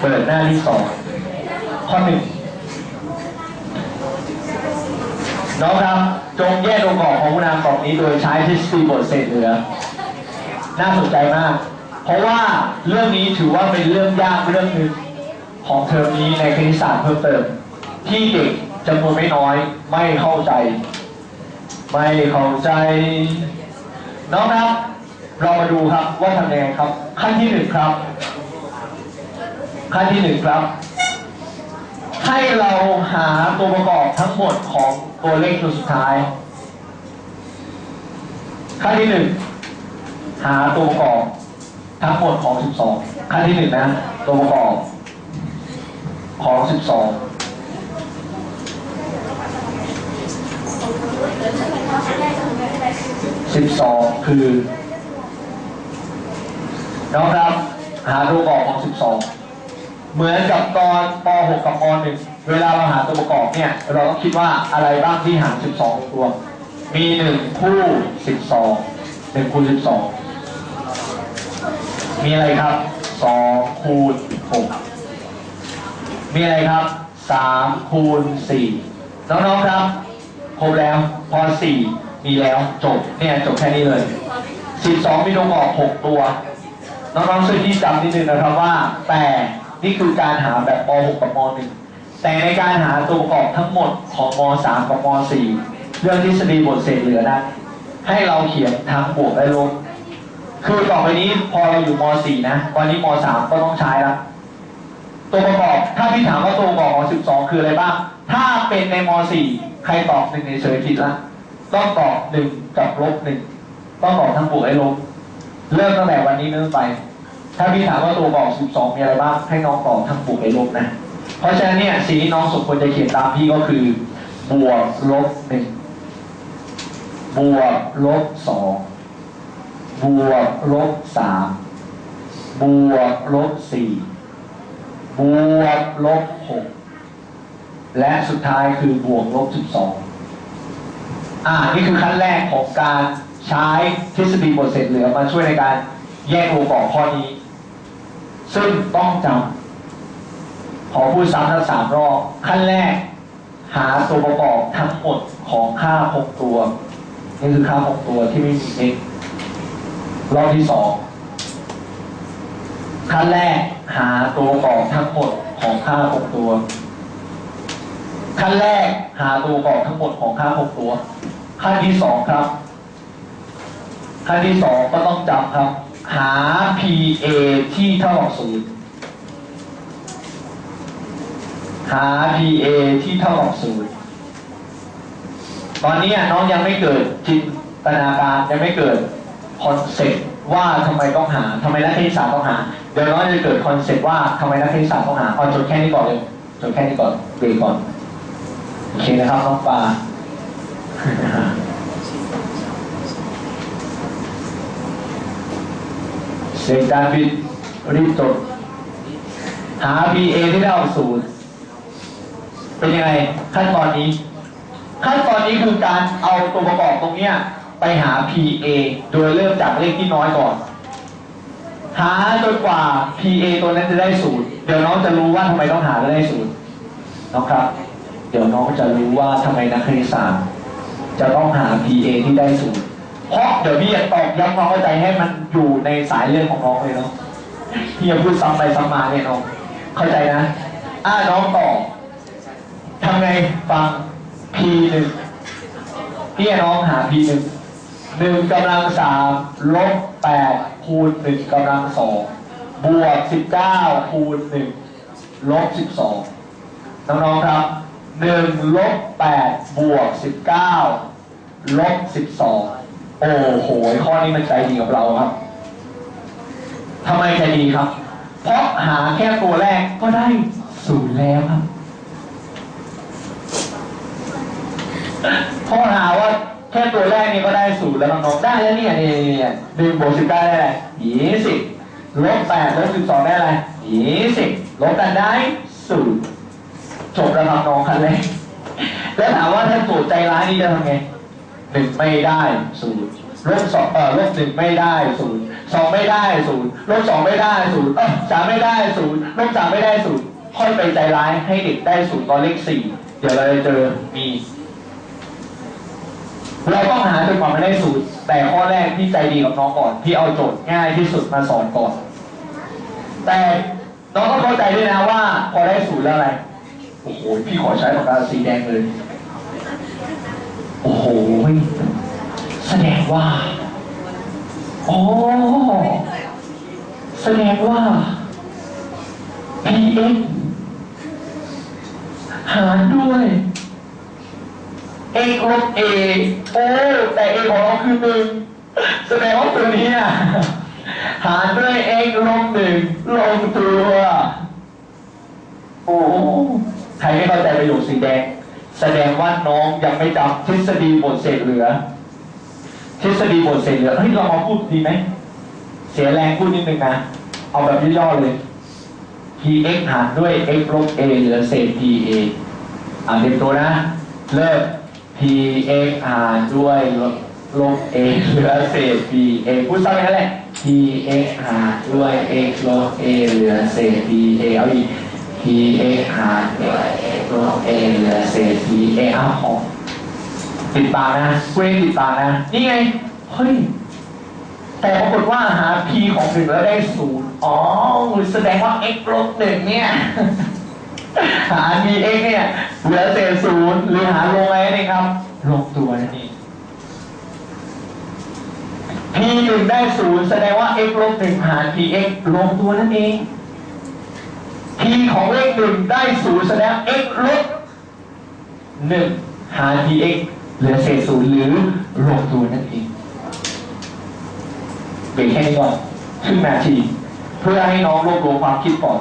เปิดหน้าที่สองข้อหนึ่งน้องครับจงแยกองค์ประกอบของผู้นำกองนี้โดยใช้ทฤษฎีบทเศษเหลือ น่าสนใจมาก เพราะว่าเรื่องนี้ถือว่าเป็นเรื่องยากเรื่องหนึ่งของเทอมนี้ในคณิตศาสตร์เพิ่มเติม ที่เด็กจำนวนไม่น้อยไม่เข้าใจ ไม่เข้าใจน้องครับ เรามาดูครับว่าทำยังไงครับ ขั้นที่หนึ่งครับ ขั้นที่หนึ่งครับ ให้เราหาตัวประกอบทั้งหมดของตัวเลขตัวสุดท้าย ขั้นที่หนึ่งหาตัวประกอบทั้งหมดของ 12 ขั้นที่หนึ่งนะ ตัวประกอบของ 12 12คือน้องครับ หาตัวประกอบของ12 เหมือนกับตอนป .6 กับป .1 เวลาเราหาตัวประกอบเนี่ย เราต้องคิดว่าอะไรบ้างที่หาร 12 ตัว มี 1 คู่ 12 1คูณ12 มีอะไรครับ 2 คูณ 6 มีอะไรครับ 3 คูณ 4 น้องๆครับ ครบแล้ว พอ 4 มีแล้วจบ เนี่ยจบแค่นี้เลย 12 มีตัวประกอบ 6 ตัว น้องๆช่วยที่จำนิดนึงนะครับว่า แต่ นี่คือการหาแบบม .6 กับม .1 แต่ในการหาตัวประกอบทั้งหมดของม .3 กับม .4 เรื่องทฤษฎีบทเศษเหลือนั้น ให้เราเขียนทั้งบวกและลบคือต่อไปนี้พอเราอยู่ม .4 นะวันนี้ม .3 ก็ต้องใช้ละตัวประกอบถ้าพี่ถามว่าตัวประกอบของ12 คืออะไรบ้าง ถ้าเป็นในม .4 ใครตอบหนึ่งในเฉยผิดละต้องตอบหนึ่งกับลบหนึ่งต้องตอบทั้งบวกและลบเริ่มตั้งแต่วันนี้เป็นต้นไป ถ้าพี่ถามว่าตัวประก12 มีอะไรบ้าง ให้น้องตอบทั้งบวกและลบนะ เพราะฉะนั้นเนี่ยสิ่งที่น้องสมควรจะเขียนตามพี่ก็คือบวกลบหนึ่งบวกลบสองบวกลบสามบวกลบสี่บวกลบหกและสุดท้ายคือบวกลบสิบสองอ่า นี่คือขั้นแรกของการใช้ทฤษฎีบทเศษเหลือมาช่วยในการแยกตัวประกอบข้อนี้ ซึ่งต้องจำขอพูดซ้ำทั้งสามรอบขั้นแรก หาตัวประกอบทั้งหมดของค่าหกตัว นี่คือค่าหกตัวที่ไม่มี x รอบที่สองขั้นแรกหาตัวประกอบทั้งหมดของค่าหกตัวขั้นแรกหาตัวประกอบทั้งหมดของค่าหกตัวขั้นที่สองครับขั้นที่สองก็ต้องจำครับ หา PA ที่เท่ากับศูนย์หา PA ที่เท่ากับศูนย์ตอนนี้น้องยังไม่เกิดจินตนาการยังไม่เกิดคอนเซ็ปต์ว่าทำไมต้องหาทำไมนักคณิตศาสตร์ต้องหา เดี๋ยวน้องจะเกิดคอนเซ็ปต์ว่าทำไมนักคณิตศาสตร์ต้องหาเอาจดแค่นี้ก่อนเลยจดแค่นี้ก่อนเบรกก่อนโอเคนะครับน้องปลา เสียงการบิดรีบจดหา PA ที่ได้เอาศูนย์เป็นยังไงขั้นตอนนี้ ขั้นตอนนี้คือการเอาตัวประกอบตรงเนี้ยไปหา PA โดยเริ่มจากเลขที่น้อยก่อน หาจนกว่า PA ตัวนั้นจะได้ศูนย์เดี๋ยวน้องจะรู้ว่าทำไมต้องหาแล้วได้ศูนย์น้องครับ เดี๋ยวน้องจะรู้ว่าทำไมนักคณิตศาสตร์จะต้องหา PA ที่ได้ศูนย์ เพราะเดี๋ยวพี่จะตอกย้ำความเข้าใจให้มันอยู่ในสายเลือดของน้องเลยเนาะพี่จะพูดซ้ำไปซ้ำมาเนี่ยน้องเข้าใจนะ อ่าน้องต่อทำไงฟัง P หนึ่งพี่น้องหา P หนึ่งหนึ่งกำลังสามลบแปดคูณหนึ่งกำลังสองบวกสิบเก้าคูณหนึ่งลบสิบสองน้องๆครับหนึ่งลบแปดบวกสิบเก้าลบสิบสอง โอ้โหข้อนี้มันใจดีกับเราครับทำไมใจดีครับ เพราะหาแค่ตัวแรกก็ได้ศูนย์แล้วครับพอหาว่าแค่ตัวแรกนี่ก็ได้ศูนย์แล้วน้องได้แล้วเนี่ยนี่เนี่ยหนึ่งบวกสิบได้อะไรยี่สิบลบแปดลบสิบสองได้อะไรยี่สิบลบกันได้ศูนย์จบแล้วครับน้องคันแรกแล้วถามว่าถ้าโจทย์ใจร้ายนี่จะทำไง หนึ่งไม่ได้ศูนย์ลบสองเออลบหนึ่งไม่ได้ศูนย์สองไม่ได้ศูนย์ลบสองไม่ได้ศูนย์เออสามไม่ได้ศูนย์ลบสามไม่ได้ศูนย์ค่อยไปใจร้ายให้เด็กได้ศูนย์ตอนเลขสี่เดี๋ยวเราจะเจอมีเราต้องหาจนกว่ามันได้ศูนย์แต่ข้อแรกพี่ใจดีกับน้องก่อนพี่เอาโจทย์ง่ายที่สุดมาสอนก่อน แต่น้องต้องเข้าใจด้วยนะว่า พอได้ศูนย์แล้วอะไร โอ้โห พี่ขอใช้ปากกาสีแดงเลย โอ้โห แสดงว่า อ๋อ แสดงว่า px หารด้วย x ลบ a โอ้แต่ a ของเราคือหนึ่งแสดงว่าตัวนี้อะหารด้วย x ลบหนึ่งลงตัว โอ้ ใครไม่เข้าใจประโยคสีแดง แสดงว่าน้องยังไม่จำทฤษฎีบทเศษเหลือ ทฤษฎีบทเศษเหลือเฮ้ยเรามาพูดดีไหมเสียแรงพูดนิดนึงนะ เอาแบบย่อๆเลย px หารด้วย x ลบ a เหลือเศษ pa อ่านเต็มตัวนะเริ่ม px หารด้วยลบ a เหลือเศษ pa พูดซ้ำอย่างนั้นแหละ px หารด้วย x ลบ a เหลือเศษ pa เอาอีก px หารด้วย x ลบ a เหลือเศษ pa เอาของติดปากนะเว้นติดปากนะ นี่ไง เฮ้ย แต่ปรากฏว่าหา p ของหนึ่งแล้วได้ศูนย์อ๋อ แสดงว่า x ลบหนึ่งเนี่ย หา p x เนี่ย เหลือเศษศูนย์หรือหาลงอะไรนี่ครับ ลงตัวนั่นเอง p หนึ่งได้ศูนย์แสดงว่า x ลบหนึ่งหาร p x ลงตัวนั่นเอง p ของเลขหนึ่งได้ศูนย์แสดง x ลบหนึ่งหาร p x เหลือเศษศูนย์หรือลงตัวนั่นเองเป็นแค่นี้ก่อนขึ้นมาที เพื่อให้น้องรวบรวมความคิดก่อน